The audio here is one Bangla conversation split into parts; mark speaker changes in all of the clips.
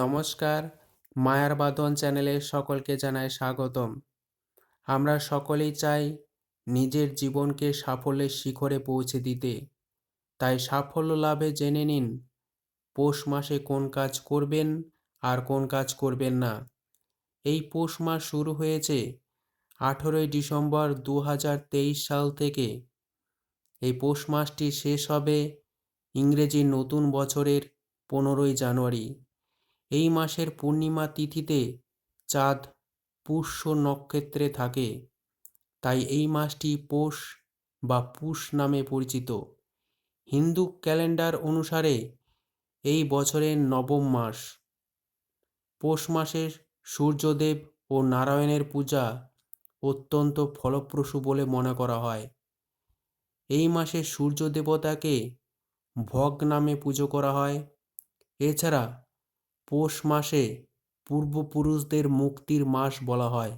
Speaker 1: নমস্কার, মায়ার বাদন চ্যানেলে সকলকে জানাই স্বাগতম। আমরা সকলেই চাই নিজের জীবনকে সাফল্যের শিখরে পৌঁছে দিতে। তাই সাফল্য লাভে জেনে নিন, পৌষ মাসে কোন কাজ করবেন আর কোন কাজ করবেন না। এই পৌষ মাস শুরু হয়েছে আঠেরোই ডিসেম্বর দু হাজার তেইশ সাল থেকে। এই পৌষ মাসটি শেষ হবে ইংরেজি নতুন বছরের পনেরোই জানুয়ারি। এই মাসের পূর্ণিমা তিথিতে চাঁদ পুষ্য নক্ষত্রে থাকে। তাই এই মাসটি পৌষ বা পুষ নামে পরিচিত। হিন্দু ক্যালেন্ডার অনুসারে এই বছরের নবম মাস। পৌষ মাসে সূর্যদেব ও নারায়ণের পূজা অত্যন্ত ফলপ্রসূ বলে মনে করা হয়। এই মাসে সূর্য দেবতাকে ভগ নামে পুজো করা হয়। এছাড়া পৌষ মাসে পূর্বপুরুষদের মুক্তির মাস বলা হয়।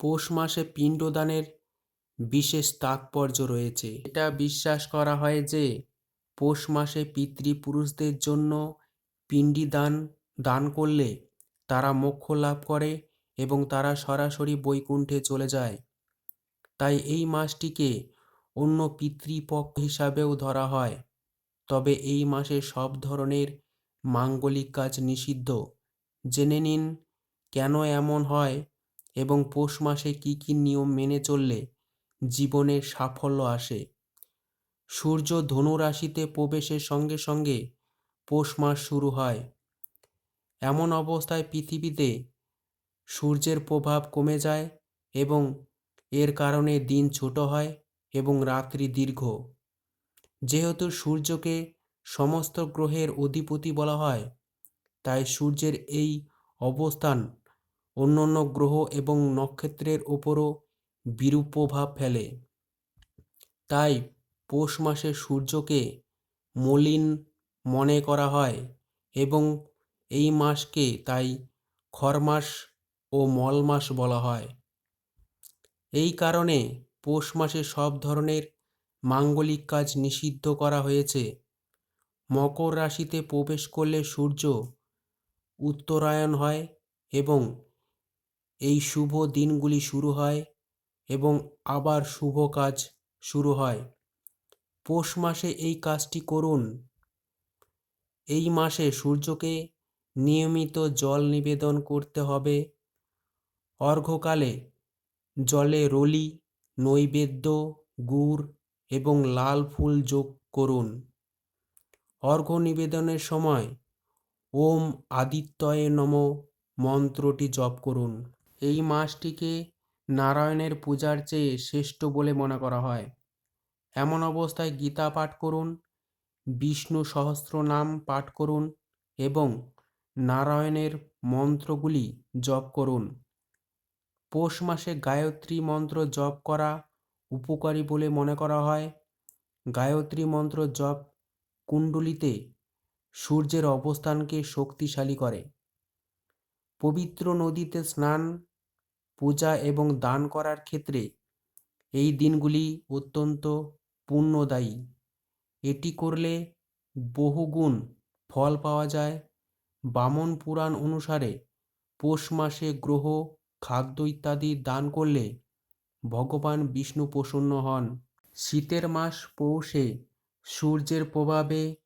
Speaker 1: পৌষ মাসে পিণ্ডদানের বিশেষ তাৎপর্য রয়েছে। এটা বিশ্বাস করা হয় যে পৌষ মাসে পিতৃপুরুষদের জন্য পিণ্ডি দান দান করলে তারা মোক্ষ লাভ করে এবং তারা সরাসরি বৈকুণ্ঠে চলে যায়। তাই এই মাসটিকে অন্য পিতৃপক্ষ হিসাবেও ধরা হয়। তবে এই মাসে সব ধরনের মাঙ্গলিক কাজ নিষিদ্ধ। জেনে নিন, কেন এমন হয় এবং পৌষ মাসে কী কী নিয়ম মেনে চললে জীবনে সাফল্য আসে? সূর্য ধনু রাশিতে প্রবেশের সঙ্গে সঙ্গে পৌষ মাস শুরু হয়। এমন অবস্থায় পৃথিবীতে সূর্যের প্রভাব কমে যায় এবং এর কারণে দিন ছোট হয় এবং রাত্রি দীর্ঘ। যেহেতু সূর্যকে সমস্ত গ্রহের অধিপতি বলা হয়। তাই সূর্যের এই অবস্থান অন্যান্য গ্রহ এবং নক্ষত্রের ওপরও বিরূপ প্রভাব ফেলে। তাই পৌষ মাসে সূর্যকে মলিন মনে করা হয় এবং এই মাসকে তাই খরমাস ও মল মাস বলা হয়। এই কারণে পৌষ মাসে সব ধরনের মাঙ্গলিক কাজ নিষিদ্ধ করা হয়েছে। মকর রাশিতে প্রবেশ করলে সূর্য উত্তরায়ণ হয় এবং এই শুভ দিনগুলি শুরু হয় এবং আবার শুভ কাজ শুরু হয়। পৌষ মাসে এই কাজটি করুন। এই মাসে সূর্যকে নিয়মিত জল নিবেদন করতে হবে। অর্ঘ্যকালে জলে রলি, নৈবেদ্য, গুড় এবং লাল ফুল যোগ করুন। অর্ঘ্য নিবেদনের সময় ওম আদিত্যয়ে নম মন্ত্রটি জপ করুন। এই মাসটিকে নারায়ণের পূজার চেয়ে শ্রেষ্ঠ বলে মনে করা হয়। এমন অবস্থায় গীতা পাঠ করুন, বিষ্ণু সহস্র নাম পাঠ করুন এবং নারায়ণের মন্ত্রগুলি জপ করুন। পৌষ মাসে গায়ত্রী মন্ত্র জপ করা উপকারী বলে মনে করা হয়। গায়ত্রী মন্ত্র জপ কুণ্ডলিতে সূর্যের অবস্থানকে শক্তিশালী করে। পবিত্র নদীতে স্নান, পূজা এবং দান করার ক্ষেত্রে এই দিনগুলি অত্যন্ত পুণ্যদায়ী। এটি করলে বহুগুণ ফল পাওয়া যায়। বামন পুরাণ অনুসারে পৌষ মাসে গ্রহ, খাদ্য ইত্যাদি দান করলে ভগবান বিষ্ণু প্রসন্ন হন। শীতের মাস পৌষে সূর্যের প্রভাবে,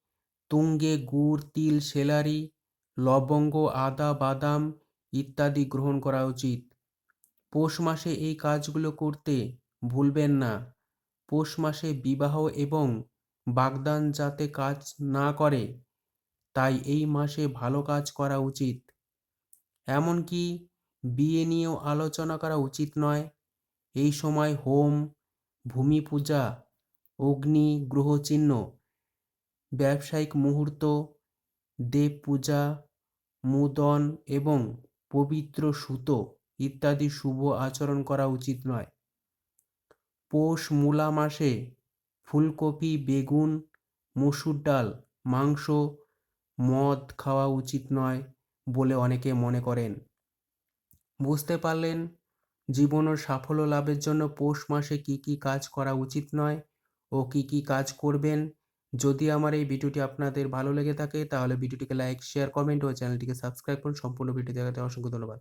Speaker 1: তুঙ্গে গুড়, তিল, সেলারি, লবঙ্গ, আদা, বাদাম ইত্যাদি গ্রহণ করা উচিত। পৌষ মাসে এই কাজগুলো করতে ভুলবেন না। পৌষ মাসে বিবাহ এবং বাগদান যাতে কাজ না করে, তাই এই মাসে ভালো কাজ করা উচিত। এমনকি বিয়ে নিয়েও আলোচনা করা উচিত নয়। এই সময় হোম, ভূমি পূজা অগ্নি গ্রহচিহ্ন ব্যবসায়িক মুহূর্ত, দেব পূজা, মুদন এবং পবিত্র সুতো ইত্যাদি শুভ আচরণ করা উচিত নয়। পৌষ মূলা মাসে ফুলকপি, বেগুন, মসুর ডাল, মাংস, মদ খাওয়া উচিত নয় বলে অনেকে মনে করেন। বুঝতে পারলেন জীবন ও সাফল্য লাভের জন্য পৌষ মাসে কী কী কাজ করা উচিত নয়? ও কী কী কাজ করবেন? যদি আমার এই ভিডিওটি আপনাদের ভালো লেগে থাকে, তাহলে ভিডিওটিকে লাইক শেয়ার কমেন্ট ও চ্যানেলটিকে সাবস্ক্রাইব করুন। সম্পূর্ণ ভিডিও দেখাতে অসংখ্য ধন্যবাদ।